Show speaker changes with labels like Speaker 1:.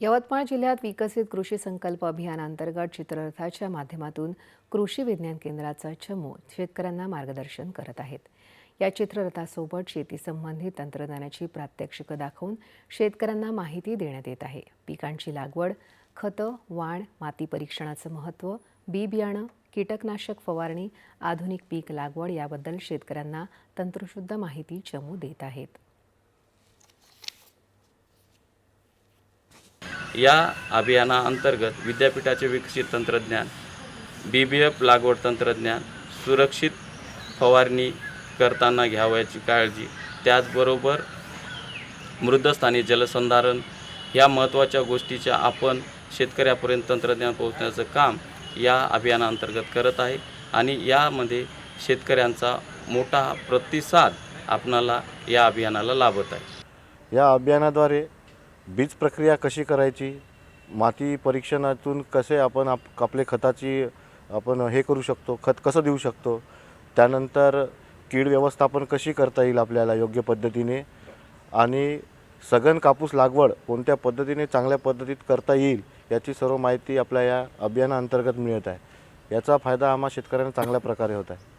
Speaker 1: यवतमाळ जिल्ह्यात विकसित कृषी संकल्प अभियानांतर्गत चित्ररथाच्या माध्यमातून कृषी विज्ञान केंद्राचा चमू शेतकऱ्यांना मार्गदर्शन करत आहेत. या चित्ररथासोबत शेती संबंधित तंत्रज्ञानाची प्रात्यक्षिकं दाखवून शेतकऱ्यांना माहिती देण्यात येत आहे. पिकांची लागवड खतं वाण माती परीक्षणाचं महत्त्व बी बियाणं कीटकनाशक फवारणी आधुनिक पीक लागवड याबद्दल शेतकऱ्यांना तंत्रशुद्ध माहिती चमू देत आहेत.
Speaker 2: या अभियानाअंतर्गत विद्यापीठाचे विकसित तंत्रज्ञान बी बी एफ लागवड तंत्रज्ञान सुरक्षित फवारणी करताना घ्यावयाची काळजी त्याचबरोबर मृदस्थानी जलसंधारण या महत्त्वाच्या गोष्टीच्या आपण शेतकऱ्यापर्यंत तंत्रज्ञान पोहोचण्याचं काम या अभियानाअंतर्गत करत आहे आणि यामध्ये शेतकऱ्यांचा मोठा प्रतिसाद आपणाला या अभियानाला लाभत आहे.
Speaker 3: या अभियानाद्वारे बीज प्रक्रिया कशी करायची? माती परीक्षणातून कसे आपण आप आपले खताची आपण हे करू शकतो? खत कसं देऊ शकतो? त्यानंतर कीड व्यवस्थापन कशी करता येईल आपल्याला योग्य पद्धतीने? आणि सघन कापूस लागवड कोणत्या पद्धतीने चांगल्या पद्धतीत करता येईल याची सर्व माहिती आपल्या या अभियानाअंतर्गत मिळत आहे. याचा फायदा आम्हा शेतकऱ्यांना चांगल्या प्रकारे होत आहे.